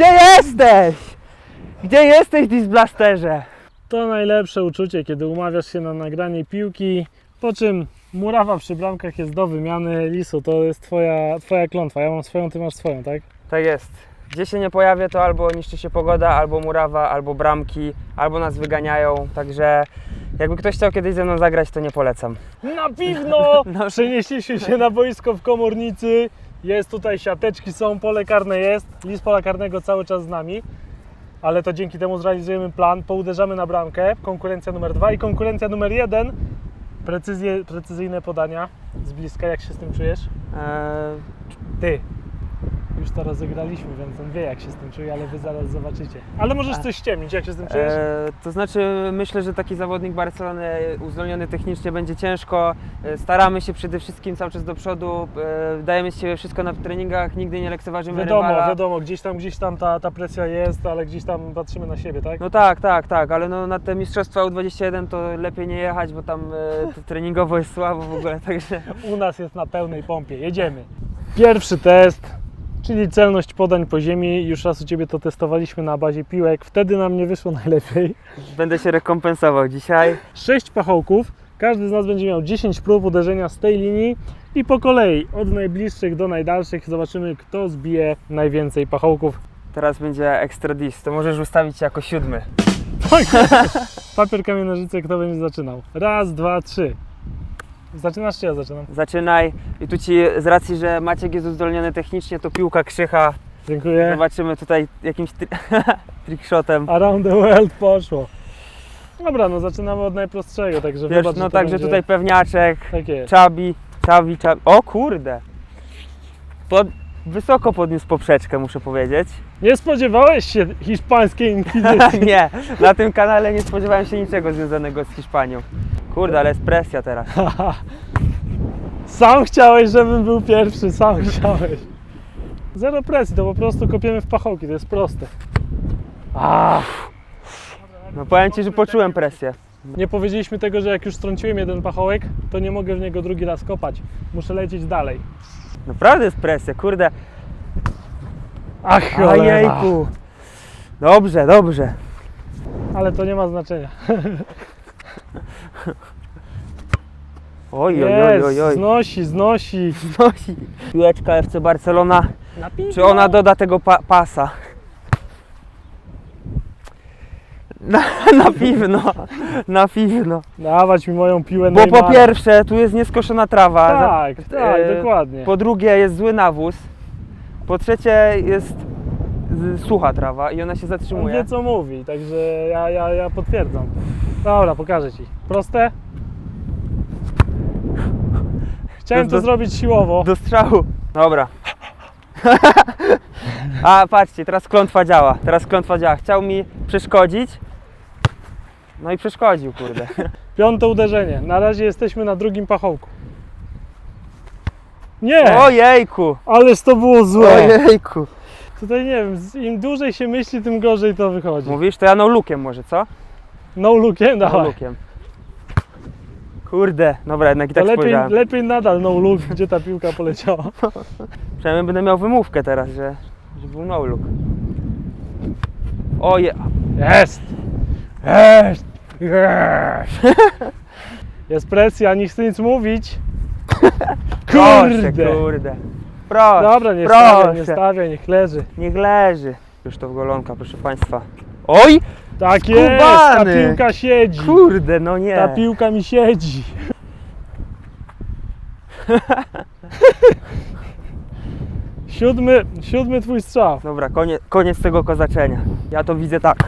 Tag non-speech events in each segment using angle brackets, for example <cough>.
Gdzie jesteś? Gdzie jesteś, Disblasterze? To najlepsze uczucie, kiedy umawiasz się na nagranie piłki, po czym murawa przy bramkach jest do wymiany. Lisu, to jest twoja, twoja klątwa. Ja mam swoją, ty masz swoją, tak? Tak jest. Gdzie się nie pojawię, to albo niszczy się pogoda, albo murawa, albo bramki, albo nas wyganiają. Także jakby ktoś chciał kiedyś ze mną zagrać, to nie polecam. Na piwno! <laughs> No. Przenieśliśmy się na boisko w Komornicy. Jest tutaj siateczki, są, pole karne jest. Lis pola karnego cały czas z nami. Ale to dzięki temu zrealizujemy plan, pouderzamy na bramkę. Konkurencja numer dwa i konkurencja numer jeden. Precyzje, precyzyjne podania z bliska. Jak się z tym czujesz? Eee, Ty. Już to rozegraliśmy, więc on wie jak się z tym czuje, ale wy zaraz zobaczycie. Ale możesz coś ściemnić, jak się z tym czujesz? eee, to znaczy, myślę, że taki zawodnik Barcelony uzdolniony technicznie będzie ciężko. E, Staramy się przede wszystkim cały czas do przodu, e, dajemy z siebie wszystko na treningach, nigdy nie lekceważymy wiadomo, rywala. wiadomo, gdzieś tam, gdzieś tam ta, ta presja jest, ale gdzieś tam patrzymy na siebie, tak? No tak, tak, tak, ale no na te mistrzostwa U21 to lepiej nie jechać, bo tam e, <laughs> treningowo jest słabo w ogóle, także U nas jest na pełnej pompie. Jedziemy. Pierwszy test, czyli celność podań po ziemi. Już raz u Ciebie to testowaliśmy na bazie piłek. Wtedy nam nie wyszło <laughs> najlepiej. będę się rekompensował dzisiaj. Sześć pachołków. Każdy z nas będzie miał 10 prób uderzenia z tej linii i po kolei od najbliższych do najdalszych zobaczymy, kto zbije najwięcej pachołków. Teraz będzie extra dis, to możesz ustawić jako siódmy. <laughs> Papier, kamień, nożyce, kto będzie zaczynał? Raz, dwa, trzy. Zaczynasz czy ja zaczynam? Zaczynaj i tu ci z racji, że Maciek jest uzdolniony technicznie, to piłka krzycha. Dziękuję. Zobaczymy tutaj jakimś tri- <laughs> trickshotem. Around the world poszło. Dobra, no zaczynamy od najprostszego, także Wiesz, wybacz, no także będzie... tutaj pewniaczek, Tak czabi, czabi, czabi. O kurde! Pod... Wysoko podniósł poprzeczkę, muszę powiedzieć. Nie spodziewałeś się hiszpańskiej inkwizycji? <laughs> nie, na tym kanale nie spodziewałem się niczego związanego z Hiszpanią. Kurde, ale jest presja teraz. <laughs> sam chciałeś, żebym był pierwszy, sam chciałeś. Zero presji, to po prostu kopiemy w pachołki, to jest proste. A, No powiem Ci, że poczułem presję. nie powiedzieliśmy tego, że jak już strąciłem jeden pachołek, to nie mogę w niego drugi raz kopać. Muszę lecieć dalej. Naprawdę jest presja, kurde. Ach, cholera. Dobrze, dobrze. Ale to nie ma znaczenia. <laughs> Oj, oj, oj, Jest, oj, oj. znosi, znosi. Znosi. Piłeczka FC Barcelona. Na. Czy ona doda tego pa pasa? Na, <laughs> na pewno, na pewno. Dawać mi moją piłę Bo po Neymara. pierwsze, tu jest nieskoszona trawa. Tak, Za- tak, e, dokładnie. Po drugie, jest zły nawóz. Po trzecie, jest z- sucha trawa i ona się On zatrzymuje. wie co mówi, także ja, ja, ja potwierdzam. Dobra, pokażę Ci. Proste? Chciałem Do- to do- zrobić siłowo. Do strzału. Dobra. <laughs> A patrzcie, teraz klątwa działa. Teraz klątwa działa. Chciał mi przeszkodzić. No i przeszkodził, kurde. <laughs> Piąte uderzenie. Na razie jesteśmy na drugim pachołku. Nie! Ojejku! Ależ to było złe. Ojejku! Tutaj nie wiem, im dłużej się myśli, tym gorzej to wychodzi. Mówisz, to ja no lookiem może, co? No lookiem, No dawaj. lookiem. Kurde, dobra, jednak i To tak lepiej, spojrzałem. lepiej nadal no look, gdzie ta piłka poleciała. <laughs> Przynajmniej będę miał wymówkę teraz, że, że był no look. Oje, Jest! Jest! Jest! <laughs> Jest presja, nie chcę nic mówić. <laughs> proszę, Kurde! kurde. Proszę, Dobra, nie proszę. stawiaj, nie stawiaj, niech leży. Niech leży. Już to w golonka, proszę Państwa. Oj! Tak jest, ta Skubany! piłka siedzi. Kurde, no nie. Ta piłka mi siedzi. <laughs> Siódmy, siódmy twój strzał. Dobra, koniec, koniec tego kozaczenia. Ja to widzę tak.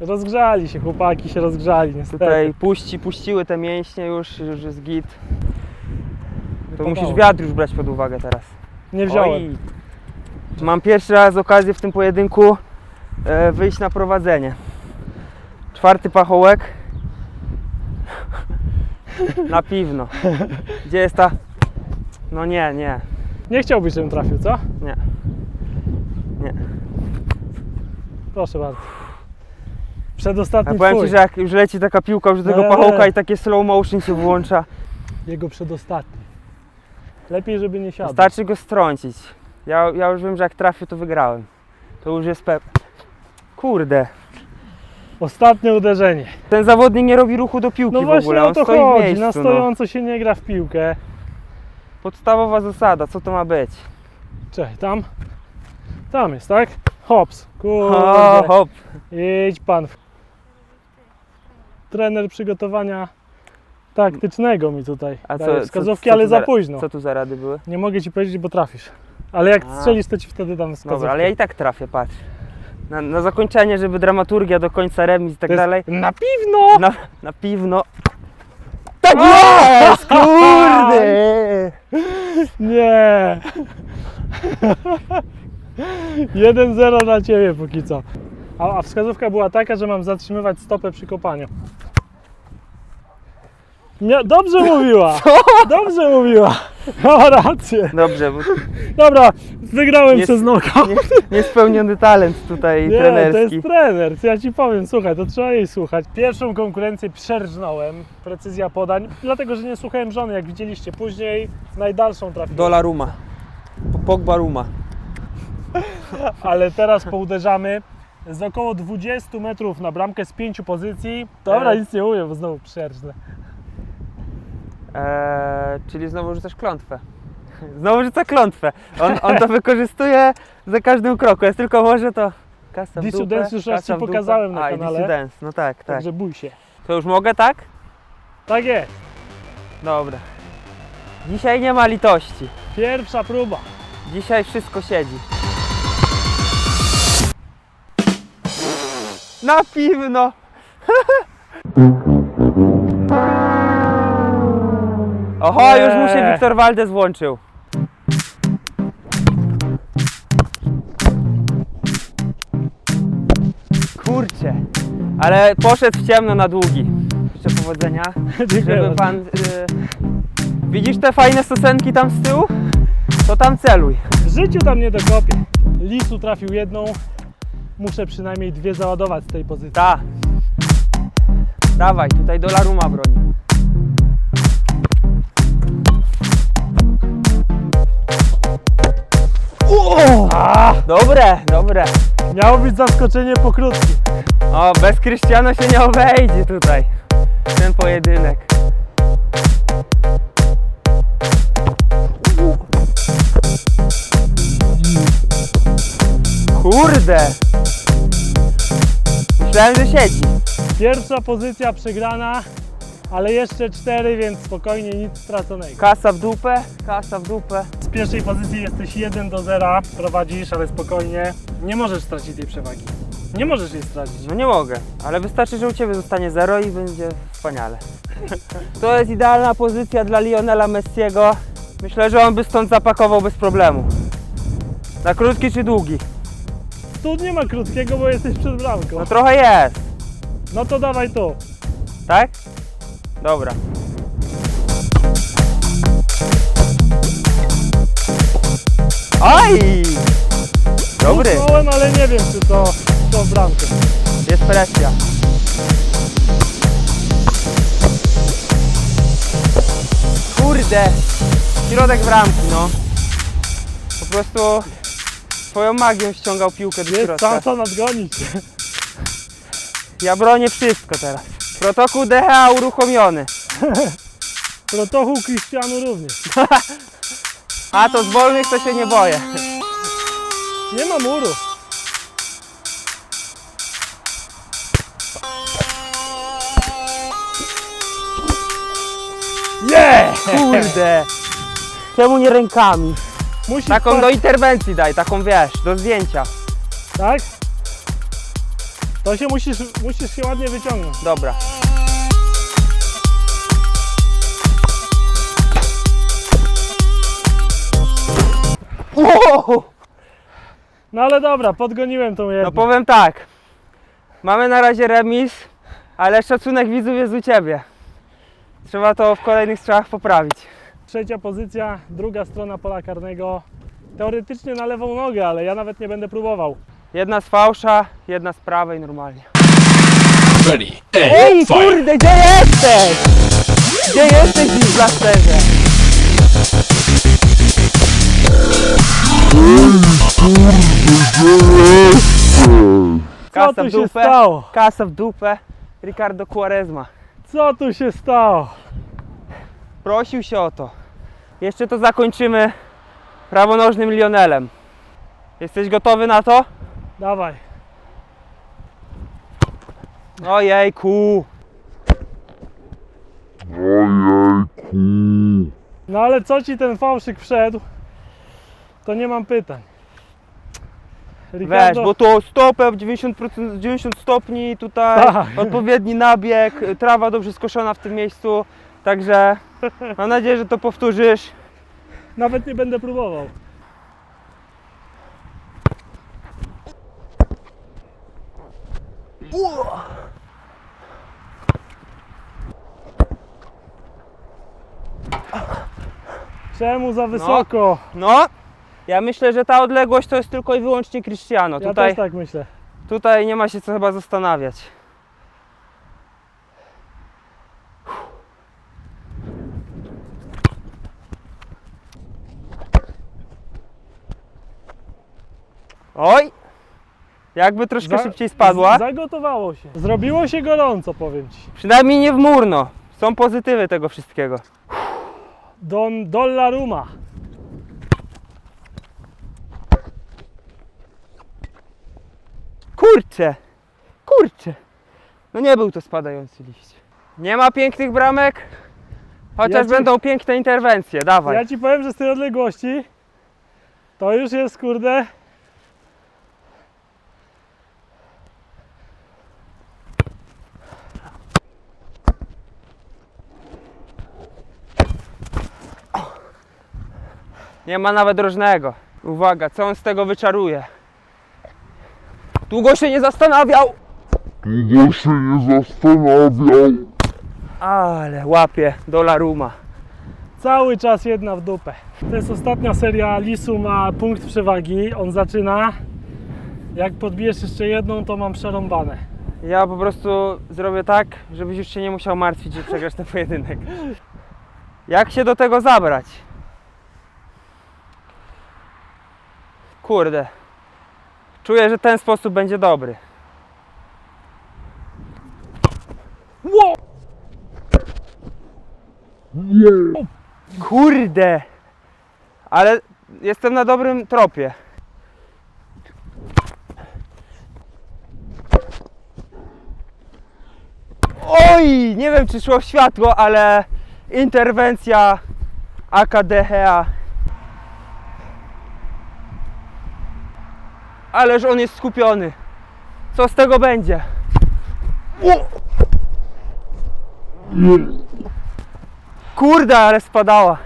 Rozgrzali się, chłopaki się rozgrzali niestety. Tutaj puści, puściły te mięśnie już, już jest git. To Wypadało. musisz wiatr już brać pod uwagę teraz. Nie wziąłem. Oj. Mam pierwszy raz okazję w tym pojedynku e, wyjść na prowadzenie. Czwarty pachołek. <laughs> Na piwno. Gdzie jest ta... No nie, nie, Nie chciałbyś, żebym trafił, co? nie. Nie. Proszę bardzo. Przedostatni powiem twój. Ci, że jak już leci taka piłka już do tego Eee. pachołka i takie slow motion się włącza, Jego przedostatni. Lepiej, żeby nie siadł. wystarczy go strącić. Ja, ja już wiem, że jak trafię, to wygrałem. To już jest pe... Kurde. Ostatnie uderzenie. Ten zawodnik nie robi ruchu do piłki No w właśnie ogóle. o On to stoi w chodzi. miejscu, Na no. stojąco się nie gra w piłkę. Podstawowa zasada, co to ma być? Czekaj, tam? Tam jest, tak? Hops. <laughs> O, Kurde. hop. Idź pan. Trener przygotowania taktycznego mi tutaj A daje co- wskazówki, co- ale tu za za- późno. Co tu za rady były? Nie mogę ci powiedzieć, bo trafisz. Ale jak A. strzelisz, to ci wtedy dam wskazówkę. Dobra, ale ja i tak trafię, patrz. Na, na zakończenie, żeby dramaturgia do końca remis i tak To jest dalej. Na piwno! Na, na piwno. Tak jest! Kurde! <laughs> Nie! <laughs> 1-0 dla ciebie póki co. A, a wskazówka była taka, że mam zatrzymywać stopę przy kopaniu. Nie, dobrze mówiła! <laughs> Dobrze mówiła! <laughs> Ma rację. Dobrze, bo Dobra, wygrałem Jest- przez noga. nie, niespełniony talent tutaj Nie, to trenerski. jest trener, co ja ci powiem, słuchaj, to trzeba jej słuchać. Pierwszą konkurencję przerżnąłem, precyzja podań, dlatego że nie słuchałem żony, jak widzieliście później, najdalszą trafiłem. Dola Ruma. Pogba Ruma. Ale teraz pouderzamy z około 20 metrów na bramkę z pięciu pozycji. Dobra, E. nic nie mówię, bo znowu przerżnę. Eee, czyli znowu rzucasz klątwę. <laughs> Znowu rzuca klątwę. On, on to <laughs> wykorzystuje za każdym kroku. Jest tylko może to kasa w Disu dupę, Dance już raz ci pokazałem na A, i kanale. Dance, no tak, tak. Także bój się. To już mogę, tak? Tak jest, Dobra. Dzisiaj nie ma litości. pierwsza próba. Dzisiaj wszystko siedzi. Na piwno! Oho, już mu się Nie. Wiktor Valdez włączył. Kurczę, ale poszedł w ciemno na długi. Życzę powodzenia, żeby pan... Y... Widzisz te fajne stosenki tam z tyłu? To tam celuj. W życiu tam nie dokopię. Lisu trafił jedną, muszę przynajmniej dwie załadować z tej pozycji. Ta. Dawaj, tutaj do Laruma broni. A, Dobre, dobre. miało być zaskoczenie po krótkim. O, bez Krystiano się nie obejdzie tutaj. Ten pojedynek. Kurde. Myślałem, że siedzi. Pierwsza pozycja przegrana, ale jeszcze cztery, więc spokojnie, nic straconego. Kasa w dupę, kasa w dupę. Z pierwszej pozycji jesteś 1 do 0, prowadzisz, ale spokojnie. Nie możesz stracić tej przewagi. Nie możesz jej stracić. No nie mogę, ale wystarczy, że u Ciebie zostanie zero i będzie wspaniale. <laughs> To jest idealna pozycja dla Lionela Messiego. Myślę, że on by stąd zapakował bez problemu. Na krótki czy długi? Tu nie ma krótkiego, bo jesteś przed bramką. No trochę jest, No to dawaj tu. tak? Dobra. Aj! Dobry, Utknąłem, ale nie wiem, czy to, to w bramkę. jest presja. Kurde, środek bramki, no. Po prostu swoją magią ściągał piłkę do Jest środka. szansa nadgonić. Ja bronię wszystko teraz. Protokół DHA uruchomiony. <laughs> Protochół Cristiano również. <laughs> A to z wolnych to się nie boję. Nie ma muru. Nie! Kurde. Czemu nie rękami? Musisz Taką do interwencji daj, taką wiesz, do zdjęcia. Tak? To się musisz, musisz się ładnie wyciągnąć. Dobra. Wow! No ale dobra, podgoniłem tą jedną. No powiem tak. Mamy na razie remis, ale szacunek widzów jest u Ciebie. Trzeba to w kolejnych strzałach poprawić. Trzecia pozycja, druga strona pola karnego. Teoretycznie na lewą nogę, ale ja nawet nie będę próbował. Jedna z fałsza, jedna z prawej normalnie. Ready, Ej, fire. kurde, gdzie jesteś? Gdzie jesteś, Blasterze? Co Kasa tu w się dupę. stało? Kasa w dupę. Ricardo Quaresma. Co tu się stało? Prosił się o to. Jeszcze to zakończymy prawonożnym Lionelem. Jesteś gotowy na to? Dawaj. Ojejku. No ale co ci ten fałszyk wszedł? To nie mam pytań. Weź, bo to stopę 90%, 90 stopni, tutaj Tak. odpowiedni nabieg, trawa dobrze skoszona w tym miejscu. Także mam nadzieję, że to powtórzysz. Nawet nie będę próbował. Czemu za wysoko? No, ja myślę, że ta odległość to jest tylko i wyłącznie Cristiano. ja Tutaj, też tak myślę. tutaj nie ma się co chyba zastanawiać. Oj! Jakby troszkę Za- szybciej spadła. z- Zagotowało się. Zrobiło się gorąco, powiem ci. Przynajmniej nie w murno. Są pozytywy tego wszystkiego. Don Dollaruma. Kurczę! Kurczę! No nie był to spadający liść. Nie ma pięknych bramek, chociaż Ja ci- będą piękne interwencje. Dawaj. Ja ci powiem, że z tej odległości to już jest kurde. Nie ma nawet rożnego. Uwaga, co on z tego wyczaruje? Długo się nie zastanawiał, Długo się nie zastanawiał. ale łapie dolaruma. Cały czas jedna w dupę. To jest ostatnia seria. Lisu ma punkt przewagi. On zaczyna. Jak podbijesz jeszcze jedną, to mam przerąbane. Ja po prostu zrobię tak, żebyś już się nie musiał martwić, że przegrasz ten pojedynek. Jak się do tego zabrać? Kurde. Czuję, że ten sposób będzie dobry. Kurde! Ale jestem na dobrym tropie. Oj! Nie wiem czy szło światło, ale interwencja AKDHA. Ależ on jest skupiony. Co z tego będzie? Kurde, ale spadała.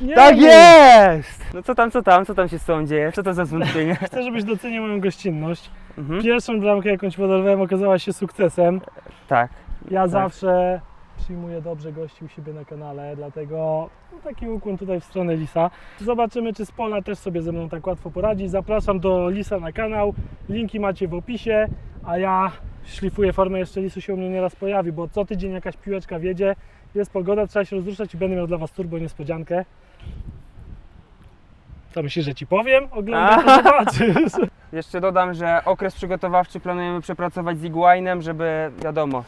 Nie Tak jest! No co tam, co tam, co tam się z tobą dzieje? Co to za zwątpienie? <laughs> Chcę, żebyś docenił moją gościnność. Mhm. Pierwszą bramkę, jaką ci podarowałem, okazała się sukcesem. Tak. Ja zawsze przyjmuję dobrze gości u siebie na kanale, dlatego no, taki ukłon tutaj w stronę Lisa. Zobaczymy, czy z pola też sobie ze mną tak łatwo poradzi. Zapraszam do Lisa na kanał, linki macie w opisie, a ja szlifuję formę, jeszcze Lisu się u mnie nieraz pojawi, bo co tydzień jakaś piłeczka wiedzie, jest pogoda, trzeba się rozruszać i będę miał dla Was turbo niespodziankę. Co myślisz, że Ci powiem? Oglądaj, to zobaczysz. Jeszcze dodam, że okres przygotowawczy planujemy przepracować z Iguainem, żeby wiadomo.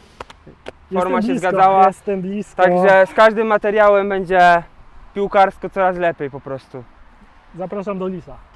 Forma Jestem się blisko, zgadzała. Jestem blisko. Także z każdym materiałem będzie piłkarsko coraz lepiej po prostu. Zapraszam do Lisa.